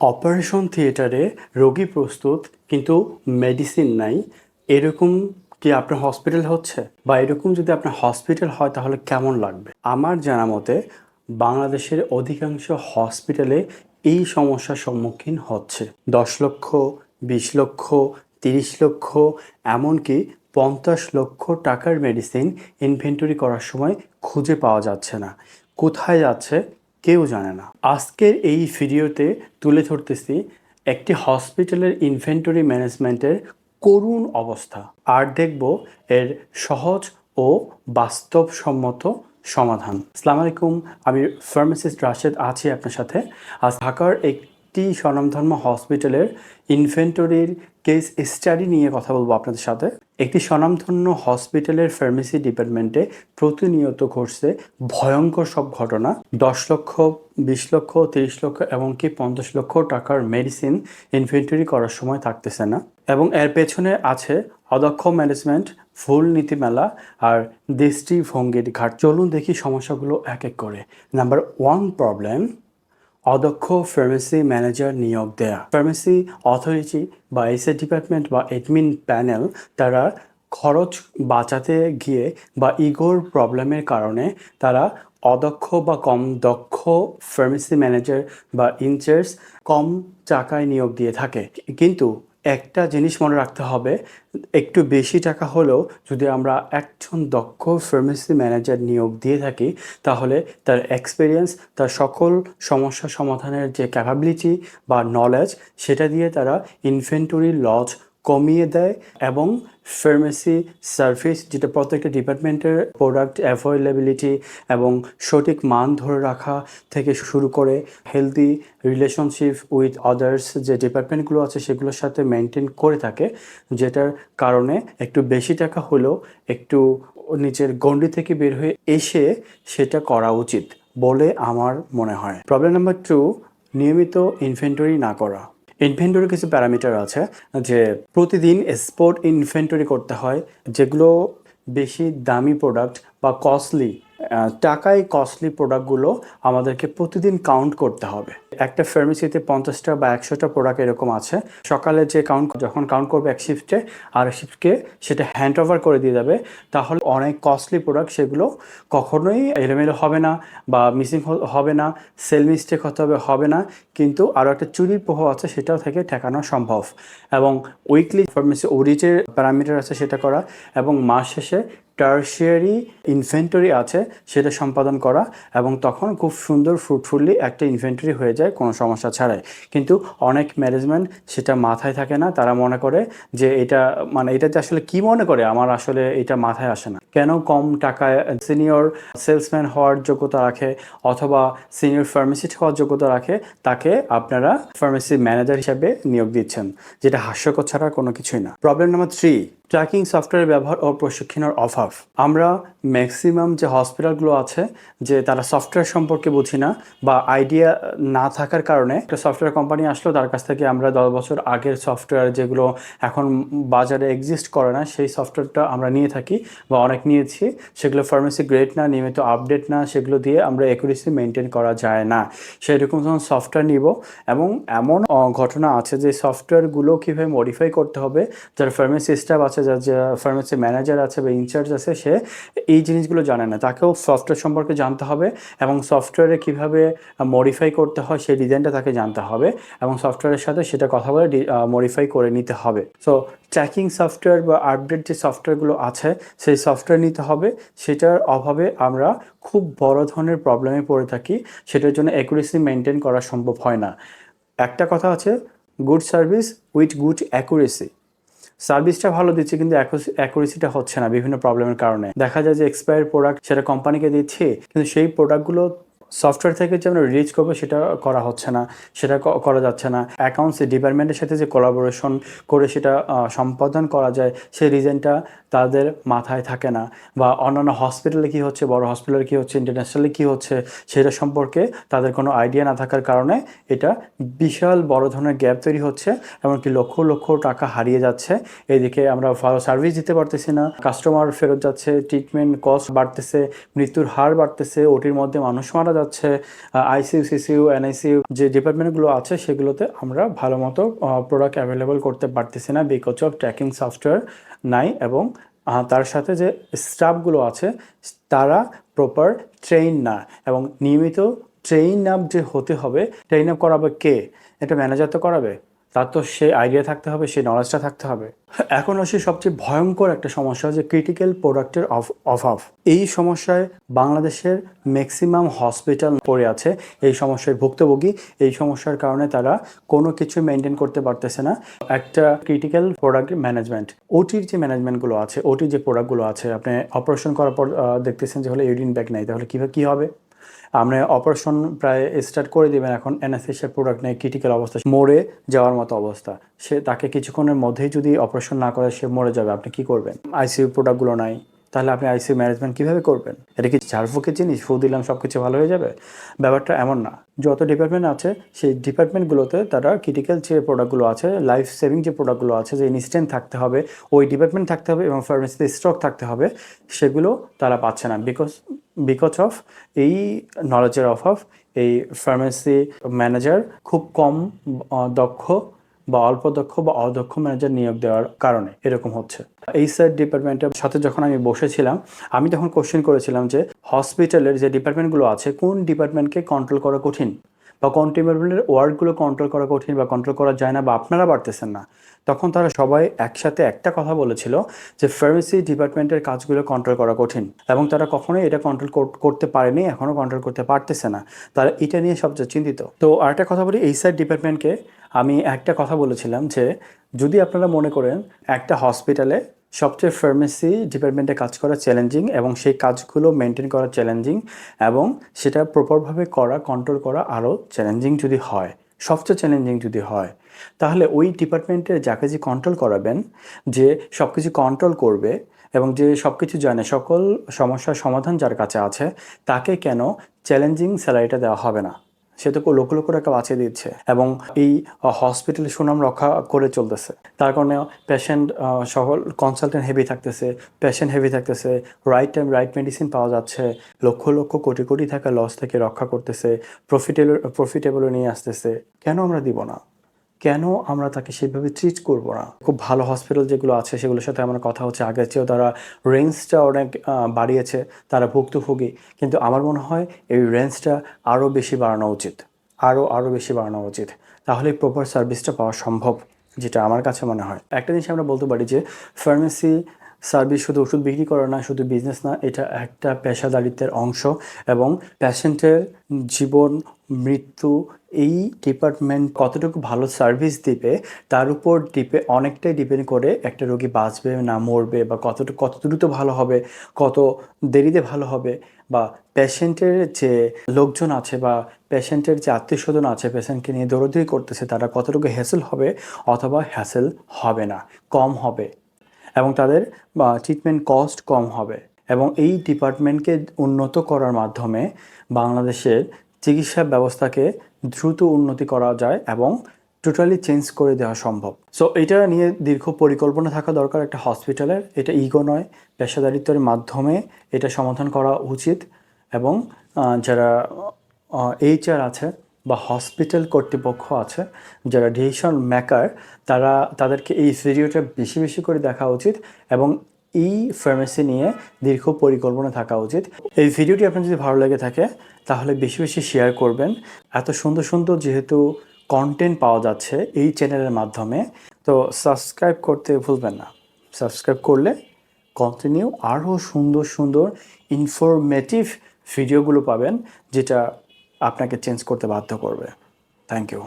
Operation থিয়েটারে রোগী প্রস্তুত, কিন্তু মেডিসিন নাই। এরকম কি আপনার হসপিটাল হচ্ছে? বা এরকম যদি আপনার হসপিটাল হয়, তাহলে কেমন লাগবে? আমার জানা মতে, বাংলাদেশের অধিকাংশ হসপিটালে এই সমস্যার সম্মুখীন হচ্ছে। দশ লক্ষ, বিশ লক্ষ, তিরিশ লক্ষ, এমনকি পঞ্চাশ লক্ষ টাকার মেডিসিন ইনভেন্টরি করার সময় খুঁজে পাওয়া যাচ্ছে না। কোথায় যাচ্ছে? কেউ জানে না। আজকের এই ভিডিওতে তুলে ধরতেছি একটি হসপিটালের ইনভেন্টরি ম্যানেজমেন্টের করুণ অবস্থা আর দেখব এর সহজ ও বাস্তবসম্মত সমাধান। আসসালামু আলাইকুম, আমি ফার্মাসিস্ট রাশেদ আছি আপনার সাথে। আজ ঢাকার একটি স্বনামধর্ম হসপিটালের ইনভেন্টরির কেস স্টাডি নিয়ে কথা বলব আপনাদের সাথে। একটি স্বনামধন্য হসপিটালের ফার্মেসি ডিপার্টমেন্টে প্রতিনিয়ত ঘটছে ভয়ঙ্কর সব ঘটনা। দশ লক্ষ, বিশ লক্ষ, তিরিশ লক্ষ এমনকি পঞ্চাশ লক্ষ টাকার মেডিসিন ইনভেন্টরি করার সময় থাকতেছে না। এবং এর পেছনে আছে অদক্ষ ম্যানেজমেন্ট, ভুল নীতিমেলা আর দৃষ্টিভঙ্গির ঘাট চলুন দেখি সমস্যাগুলো এক এক করে। নাম্বার ওয়ান প্রবলেম অদক্ষ ফার্মেসি ম্যানেজার নিয়োগ দেয়া। ফার্মেসি অথরিটি বা এসএ ডিপার্টমেন্ট বা এডমিন প্যানেল তারা খরচ বাঁচাতে গিয়ে বা ইগোর প্রবলেমের কারণে তারা অদক্ষ বা কম দক্ষ ফার্মেসি ম্যানেজার বা ইনচার্জ কম টাকায় নিয়োগ দিয়ে থাকে। কিন্তু একটা জিনিস মনে রাখতে হবে, একটু বেশি টাকা হলেও যদি আমরা একজন দক্ষ ফার্মেসি ম্যানেজার নিয়োগ দিয়ে থাকি, তাহলে তার এক্সপিরিয়েন্স তার সকল সমস্যা সমাধানের যে ক্যাপাবিলিটি বা নলেজ সেটা দিয়ে তারা ইনভেন্টরি লজ কমিয়ে দেয় এবং ফার্মেসি সার্ভিস যেটা প্রত্যেকটা ডিপার্টমেন্টের প্রোডাক্ট অ্যাভেলেবিলিটি এবং সঠিক মান ধরে রাখা থেকে শুরু করে হেলদি রিলেশনশিপ উইথ আদার্স যে ডিপার্টমেন্টগুলো আছে সেগুলোর সাথে মেনটেন করে থাকে, যেটার কারণে একটু বেশি টাকা হলেও একটু নিজের গণ্ডি থেকে বের হয়ে এসে সেটা করা উচিত বলে আমার মনে হয়। প্রবলেম নাম্বার টু নিয়মিত ইনভেন্টরি না করা। ইনভেন্টরি কিছু প্যারামিটার আছে যে প্রতিদিন স্পোর্ট ইনভেন্টরি করতে হয়, যেগুলো বেশি দামি প্রোডাক্ট বা কস্টলি টাকায় কস্টলি প্রোডাক্টগুলো আমাদেরকে প্রতিদিন কাউন্ট করতে হবে। একটা ফার্মেসিতে পঞ্চাশটা বা একশোটা প্রোডাক্ট এরকম আছে। সকালে যে কাউন্ট যখন কাউন্ট করবে এক শিফটে আর শিফটকে সেটা হ্যান্ড ওভার করে দিয়ে যাবে, তাহলে অনেক কস্টলি প্রোডাক্ট সেগুলো কখনোই এলোমেলো হবে না বা মিসিং হবে না সেল মিস্টেক হতে হবে হবে না। কিন্তু আরও একটা চুরির প্রভাব আছে, সেটাও থেকে ঠেকানো সম্ভব। এবং উইকলি ফার্মেসি অডিটের প্যারামিটার আছে সেটা করা। এবং মাস শেষে টার্সিয়ারি ইনভেন্টরি আছে, সেটা সম্পাদন করা এবং তখন খুব সুন্দর ফ্রুটফুলি একটা ইনভেন্টরি হয়ে যায় কোনো সমস্যা ছাড়াই। কিন্তু অনেক ম্যানেজমেন্ট সেটা মাথায় থাকে না, তারা মনে করে যে এটা মানে এটাতে আসলে কি মনে করে? আমার আসলে এটা মাথায় আসে না। কেন কম টাকায় সিনিয়র সেলসম্যান হওয়ার যোগ্যতা রাখে অথবা সিনিয়র ফার্মেসিস্ট হওয়ার যোগ্যতা রাখে, তাকে আপনারা ফার্মেসি ম্যানেজার হিসাবে নিয়োগ দিচ্ছেন, যেটা হাস্যকর ছাড়া কোনো কিছুই না। Problem number three tracking software ব্যবহার ও প্রশিক্ষণের অভাব। আমরা ম্যাক্সিমাম যে হসপিটালগুলো আছে, যে তারা সফটওয়্যার সম্পর্কে বুঝি না বা আইডিয়া না থাকার কারণে একটা সফটওয়্যার কোম্পানি আসলো তার কাছ থেকে আমরা দশ বছর আগের সফটওয়্যার যেগুলো এখন বাজারে এক্সিস্ট করে না, সেই সফটওয়্যারটা আমরা নিয়ে থাকি বা অনেক নিয়েছি। সেগুলো ফার্মেসি গ্রেড না, নিয়মিত আপডেট না, সেগুলো দিয়ে আমরা অ্যাকুরেসি মেনটেন করা যায় না। সেই রকম যখন সফটওয়্যার নিব এবং এমন ঘটনা আছে যে সফটওয়্যারগুলো কীভাবে মডিফাই করতে হবে, যারা ফার্মেসি স্টাফ আছে যার যে ফার্মেসি ম্যানেজার আছে বা ইনচার্জ আছে, সে এই জিনিসগুলো জানে না। তাকেও সফটওয়্যার সম্পর্কে জানতে হবে এবং সফটওয়্যারে কীভাবে মডিফাই করতে হয় সেই ডিজাইনটা তাকে জানতে হবে এবং সফটওয়্যারের সাথে সেটা কথা বলে মডিফাই করে নিতে হবে। সো ট্র্যাকিং সফটওয়্যার বা আপডেট যে সফটওয়্যারগুলো আছে, সেই সফটওয়্যার নিতে হবে। সেটার অভাবে আমরা খুব বড় ধরনের প্রবলেমে পড়ে থাকি। সেটার জন্য অ্যাকুরেসি মেনটেন করা সম্ভব হয় না। একটা কথা আছে good service with good accuracy সার্ভিসটা ভালো দিচ্ছে, কিন্তু অ্যাকুরেসিটা হচ্ছে না বিভিন্ন প্রবলেমের কারণে। দেখা যায় যে এক্সপায়ার প্রোডাক্ট সেটা কোম্পানিকে দিচ্ছে, কিন্তু সেই প্রোডাক্টগুলো সফটওয়্যার থেকে যে আমরা রিচ করব সেটা করা হচ্ছে না, সেটা করা যাচ্ছে না। অ্যাকাউন্টস ডিপার্টমেন্টের সাথে যে কোলাবোরেশন করে সেটা সম্পাদন করা যায়, সেই রিজনটা তাদের মাথায় থাকে না। বা অন্যান্য হসপিটালে কী হচ্ছে, বড় হসপিটালে কী হচ্ছে ইন্টারন্যাশনালি কী হচ্ছে, সেটা সম্পর্কে তাদের কোনো আইডিয়া না থাকার কারণে এটা বিশাল বড় ধরনের গ্যাপ তৈরি হচ্ছে, এমনকি লক্ষ লক্ষ টাকা হারিয়ে যাচ্ছে। এদিকে আমরা ভালো সার্ভিস দিতে পারতেছি না কাস্টমার ফেরত যাচ্ছে ট্রিটমেন্ট কস্ট বাড়তেছে, মৃত্যুর হার বাড়তেছে, ওটির মধ্যে মানুষ মারা যাচ্ছে আইসিউ সিসিউ এনআইসিউ যে ডিপার্টমেন্টগুলো আছে সেগুলোতে আমরা ভালো মতো প্রোডাক্ট অ্যাভেলেবল করতে পারতেছি না বিকজ অফ ট্র্যাকিং সফটওয়্যার নাই এবং তার সাথে যে স্টাফগুলো আছে তারা প্রপার ট্রেন না এবং নিয়মিত ট্রেন আপ যে হতে হবে ট্রেন আপ করাবে কে? এটা ম্যানেজার তো করাবে। তার তো সে আইডিয়া থাকতে হবে সেই নলেজটা থাকতে হবে। এখন আসি সবচেয়ে ভয়ঙ্কর একটা সমস্যা যে ক্রিটিক্যাল প্রোডাক্টের অভাব এই সমস্যায় বাংলাদেশের ম্যাক্সিমাম হসপিটাল পড়ে আছে, এই সমস্যায় ভুক্তভোগী, এই সমস্যার কারণে তারা কোনো কিছু মেনটেন করতে পারতেছে না। একটা ক্রিটিক্যাল প্রোডাক্ট ম্যানেজমেন্ট ওটির যে ম্যানেজমেন্টগুলো আছে ওটির যে প্রোডাক্টগুলো আছে, আপনি অপারেশন করার পর দেখতেছেন যে হলে ইউরিন ব্যাগ নেই, তাহলে কীভাবে, কী হবে? আপনি অপারেশন প্রায় স্টার্ট করে দিবেন এখন এনএসএসের প্রোডাক্ট নেই ক্রিটিক্যাল অবস্থা, মরে যাওয়ার মতো অবস্থা। সে তাকে কিছুক্ষণের মধ্যেই যদি অপারেশন না করে, সে মরে যাবে। আপনি কি করবেন? আইসিইউ প্রোডাক্টগুলো নাই। তাহলে আপনি আইসিইউ ম্যানেজমেন্ট কীভাবে করবেন? এটা কি ঝাড়ফুঁকের জিনিস? ফু দিলাম সব কিছু ভালো হয়ে যাবে? ব্যাপারটা এমন না। যত ডিপার্টমেন্ট আছে, সেই ডিপার্টমেন্টগুলোতে তারা ক্রিটিক্যাল যে প্রোডাক্টগুলো আছে লাইফ সেভিং যে প্রোডাক্টগুলো আছে, যে ইনস্ট্যান্ট থাকতে হবে, ওই ডিপার্টমেন্ট থাকতে হবে এবং ফার্মেসিতে স্টক থাকতে হবে, সেগুলো তারা পাচ্ছে না বিকজ বিকজ অফ এই নলেজের অভাব, এই ফার্মেসি ম্যানেজার খুব কম দক্ষ বা অল্প দক্ষ বা অদক্ষ ম্যানেজার নিয়োগ দেওয়ার কারণে এরকম হচ্ছে। এই সাইড ডিপার্টমেন্টের সাথে যখন আমি বসেছিলাম, আমি তখন কোশ্চেন করেছিলাম যে হসপিটালের যে ডিপার্টমেন্টগুলো আছে, কোন ডিপার্টমেন্টকে কন্ট্রোল করা কঠিন? বা কোন ডিপার্টমেন্টের ওয়ার্ডগুলো কন্ট্রোল করা কঠিন বা কন্ট্রোল করা যায় না বা আপনারা পারতেছেন না? তখন তারা সবাই একসাথে একটা কথা বলেছিল যে ফার্মেসি ডিপার্টমেন্টের কাজগুলো কন্ট্রোল করা কঠিন। এবং তারা কখনোই এটা কন্ট্রোল করতে পারেনি, এখনও কন্ট্রোল করতে পারতেছে না। তারা এটা নিয়ে সবচেয়ে চিন্তিত। তো আরেকটা কথা বলি, এই সাইড ডিপার্টমেন্টকে আমি একটা কথা বলেছিলাম যে যদি আপনারা মনে করেন একটা হসপিটালে সবচেয়ে ফার্মেসি ডিপার্টমেন্টে কাজ করা চ্যালেঞ্জিং এবং সেই কাজগুলো মেনটেন করা চ্যালেঞ্জিং এবং সেটা প্রপারভাবে করা কন্ট্রোল করা আরও চ্যালেঞ্জিং যদি হয়, সবচেয়ে চ্যালেঞ্জিং যদি হয়, তাহলে ওই ডিপার্টমেন্টের যাকে যে কন্ট্রোল করাবেন, যে সব কিছু কন্ট্রোল করবে এবং যে সব কিছু জানে, সকল সমস্যার সমাধান যার কাছে আছে, তাকে কেন চ্যালেঞ্জিং স্যালারিটা দেওয়া হবে না। সে তো লক্ষ লক্ষ টাকা বাঁচিয়ে দিচ্ছে এবং এই হসপিটাল সুনাম রক্ষা করে চলতেছে। তার কারণে পেশেন্ট সকল কনসালটেন্ট হেভি থাকতেছে পেশেন্ট হেভি থাকতেছে রাইট টাইম রাইট মেডিসিন পাওয়া যাচ্ছে, লক্ষ লক্ষ কোটি কোটি টাকা লস থেকে রক্ষা করতেছে প্রফিটেবল প্রফিটেবল নিয়ে আসতেছে। কেন আমরা দিব না? কেন আমরা তাকে সেইভাবে ট্রিট করব না? খুব ভালো হসপিটাল যেগুলো আছে, সেগুলোর সাথে আমার কথা হচ্ছে। আগের চেয়েও তারা রেঞ্জটা অনেক বাড়িয়েছে, তারা ভুক্তভোগী। কিন্তু আমার মনে হয় এই রেঞ্জটা আরও বেশি বাড়ানো উচিত। আরও আরও বেশি বাড়ানো উচিত। তাহলে প্রপার সার্ভিসটা পাওয়া সম্ভব, যেটা আমার কাছে মনে হয়। একটা জিনিস আমরা বলতে পারি যে ফার্মেসি সার্ভিস শুধু ওষুধ বিক্রি করে না, শুধু বিজনেস না, এটা একটা পেশাদারিত্বের অংশ এবং প্যাশেন্টের জীবন মৃত্যু, এই ডিপার্টমেন্ট কতটুকু ভালো সার্ভিস দিবে, তার উপর ডিপে অনেকটাই ডিপেন্ড করে একটা রোগী বাঁচবে না মরবে বা কতটুকু কত দ্রুত ভালো হবে, কত দেরিতে ভালো হবে বা পেশেন্টের যে লোকজন আছে বা পেশেন্টের যে আত্মীয় স্বজন আছে পেশেন্টকে নিয়ে দৌড়দৌড়ি করতেছে, তারা কতটুকু হ্যাসেল হবে অথবা হ্যাসেল হবে না, কম হবে এবং তাদের ট্রিটমেন্ট কস্ট কম হবে এবং এই ডিপার্টমেন্টকে উন্নত করার মাধ্যমে বাংলাদেশের চিকিৎসা ব্যবস্থাকে দ্রুত উন্নতি করা যায় এবং টোটালি চেঞ্জ করে দেওয়া সম্ভব। সো এটা নিয়ে দীর্ঘ পরিকল্পনা থাকা দরকার একটা হসপিটালের এটা ইগো নয়, পেশাদারিত্বের মাধ্যমে এটা সমাধান করা উচিত এবং যারা এইচআর আছে বা হসপিটাল কর্তৃপক্ষ আছে, যারা ডিসিশন মেকার তারা, তাদেরকে এই ভিডিওটা বেশি বেশি করে দেখা উচিত এবং এই ফার্মেসি নিয়ে দীর্ঘ পরিকল্পনা থাকা উচিত। এই ভিডিওটি আপনার যদি ভালো লেগে থাকে তাহলে বেশি বেশি শেয়ার করবেন। এত সুন্দর সুন্দর যেহেতু কন্টেন্ট পাওয়া যাচ্ছে এই চ্যানেলের মাধ্যমে, তো সাবস্ক্রাইব করতে ভুলবেন না। সাবস্ক্রাইব করলে কন্টিনিউ আরও সুন্দর সুন্দর ইনফরমেটিভ ভিডিওগুলো পাবেন, যেটা আপনাকে চেঞ্জ করতে বাধ্য করবে। Thank you